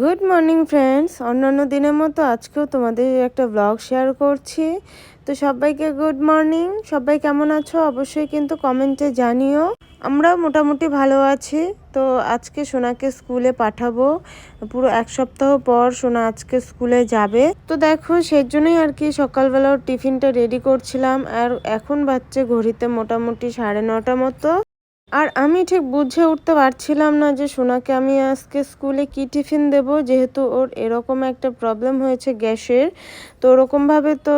Good morning friends অন্যান্য দিনের মতো আজকেও তোমাদের একটা ব্লগ শেয়ার করছি। তো সবাইকে গুড মর্নিং সবাই কেমন আছো? অবশ্যই কিন্তু কমেন্টে জানিও। আমরা মোটামুটি ভালো আছি। তো আজকে সোনাকে স্কুলে পাঠাবো। পুরো এক সপ্তাহ পর সোনা আজকে স্কুলে যাবে। তো দেখো সেই জন্যই আর কি সকালবেলা টিফিনটা রেডি করছিলাম। আর এখন বাচ্চা ঘড়িতে মোটামুটি সাড়ে নটা মতো। আর আমি ঠিক বুঝে উঠতে পারছিলাম না যে সোনাকে আমি আজকে স্কুলে কি টিফিন দেব, যেহেতু ওর এরকম একটা প্রবলেম হয়েছে গ্যাসের। তো ওরকমভাবে তো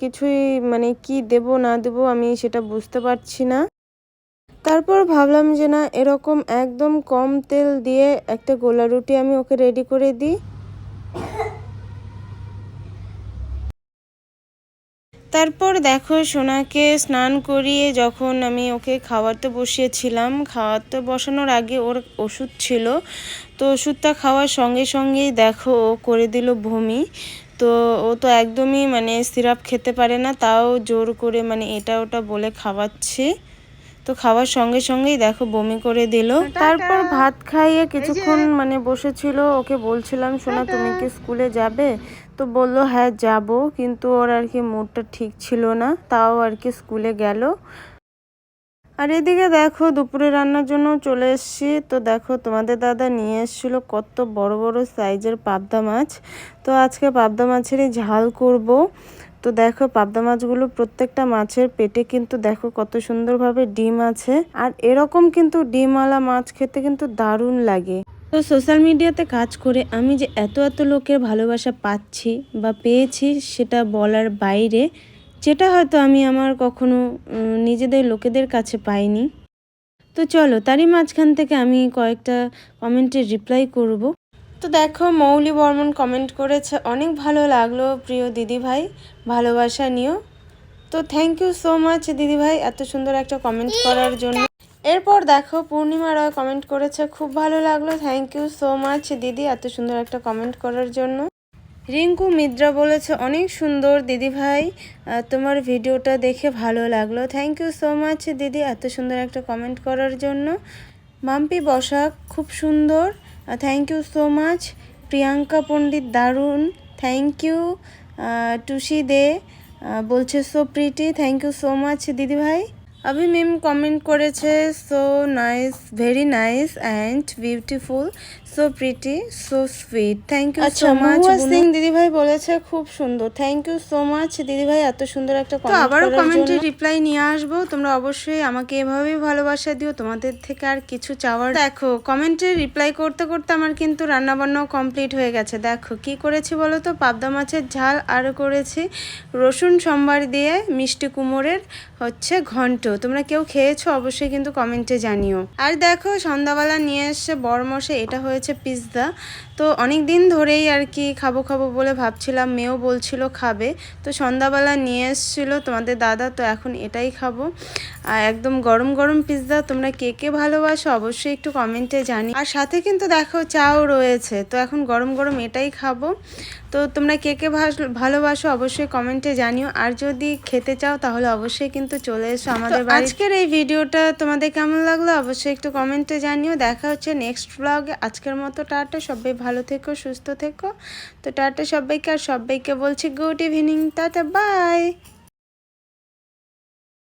কিছুই মানে কি দেব, না দেব আমি সেটা বুঝতে পারছি না। তারপর ভাবলাম যে না, এরকম একদম কম তেল দিয়ে একটা গোলা রুটি আমি ওকে রেডি করে দিই। তারপর দেখো সোনাকে স্নান করিয়ে যখন আমি ওকে খাওয়াতে বসিয়েছিলাম খাওয়াতে বসানোর আগে ওর ওষুধ ছিল। তো ওষুধটা খাওয়ার সঙ্গে সঙ্গেই দেখো ও করে দিল বমি। তো ও তো একদমই মানে সিরাপ খেতে পারে না তাও জোর করে মানে এটা ওটা বলে খাওয়াচ্ছে। তো খাওয়ার সঙ্গে সঙ্গেই দেখো বমি করে দিল। তারপর ভাত খাইয়ে কিছুক্ষণ মানে বসেছিল ওকে বলছিলাম সোনা তুমি কি স্কুলে যাবে? তো বলল হ্যাঁ যাব। কিন্তু ওর আর কি মুডটা ঠিক ছিল না, তাও আর কি স্কুলে গেল। আর এদিকে দেখো, দুপুরে রান্নার জন্য চলে এসেছি। তো দেখো, তোমাদের দাদা নিয়ে এসেছিল কত বড় বড় সাইজের পাবদা মাছ। তো আজকে পাবদা মাছেরই ঝাল করব। তো দেখো, পাবদা মাছগুলো প্রত্যেকটা মাছের পেটে কিন্তু দেখো কত সুন্দরভাবে ডিম আছে। আর এরকম কিন্তু ডিমওয়ালা মাছ খেতে কিন্তু দারুণ লাগে। তো সোশ্যাল মিডিয়াতে কাজ করে আমি যে এত এত লোকের ভালোবাসা পাচ্ছি বা পেয়েছি সেটা বলার বাইরে, যেটা হয়তো আমি আমার কখনো নিজেদের লোকেদের কাছে পাইনি। তো চলো তারই মাঝখান থেকে আমি কয়েকটা কমেন্টের রিপ্লাই করব। তো দেখো মৌলি বর্মন কমেন্ট করেছে, অনেক ভালো লাগল প্রিয় দিদি ভাই ভালোবাসা নিও। তো থ্যাংক ইউ সো মাচ দিদি ভাই এত সুন্দর একটা কমেন্ট করার জন্য। এরপর দেখো, পূর্ণিমা রয় কমেন্ট করেছে, খুব ভালো লাগল থ্যাংক ইউ সো মাচ দিদি, এত সুন্দর একটা কমেন্ট করার জন্য। রিঙ্কু মিদ্রা বলেছে, অনেক সুন্দর, দিদি ভাই তোমার ভিডিওটা দেখে ভালো লাগল। থ্যাংক ইউ সো মাচ দিদি, এত সুন্দর একটা কমেন্ট করার জন্য। মাম্পি বসাক, খুব সুন্দর thank you so much Priyanka Pandit দারুণ থ্যাংক ইউ টুসি দে বলছে so pretty thank you so much দিদি ভাই। অভি ম্যাম কমেন্ট করেছে so nice very nice and beautiful so pretty so sweet thank you আচ্ছা, সো মাচ সিং দিদি ভাই বলেছে খুব সুন্দর থ্যাংক ইউ সো মাচ দিদি ভাই এত সুন্দর একটা কমেন্ট আবারও কমেন্টের রিপ্লাই নিয়ে আসব তোমরা অবশ্যই আমাকে এভাবেই ভালোবাসা দিও তোমাদের থেকে আর কিছু চাওয়ার দেখো কমেন্টের রিপ্লাই করতে করতে আমার কিন্তু রান্না বান্নাও কমপ্লিট হয়ে গেছে। দেখো কি করেছি বলো তো? পাবদা মাছের ঝাল আর করেছি। রসুন সম্বার দিয়ে মিষ্টি কুমোরের হচ্ছে ঘন্ট। তোমরা কেউ খেয়েছো, অবশ্যই কিন্তু কমেন্টে জানিও। আর দেখো, সন্ধ্যাবেলা নিয়ে এসছে বড়মশে এটা হয়েছে পিৎজা। তো অনেক দিন ধরেই আর কি খাব খাব বলে ভাবছিলাম, মেয়েও বলছিল খাবে। তো সন্ধ্যাবেলা নিয়ে এসছিল তোমাদের দাদা, তো এখন এটাই খাব। আর একদম গরম গরম পিৎজা, তোমরা কে কে ভালোবাসো অবশ্যই একটু কমেন্টে জানি। আর সাথে কিন্তু দেখো, চাও রয়েছে। তো এখন গরম গরম এটাই খাব। তো তোমরা কে কে ভালোবাসো অবশ্যই কমেন্টে জানিও। আর যদি খেতে চাও, তাহলে অবশ্যই কিন্তু চলে এসো আমাদের আজকের এই ভিডিওটা তোমাদের কেমন লাগল অবশ্যই একটু কমেন্টে জানিও। দেখা হচ্ছে নেক্সট ব্লগে আজকের মতো টাটা, সবাই ভালো থেকো, সুস্থ থেকো। তো টাটা সবাইকে, আর সবাইকে বলছি গুড ইভিনিং টাটা বাই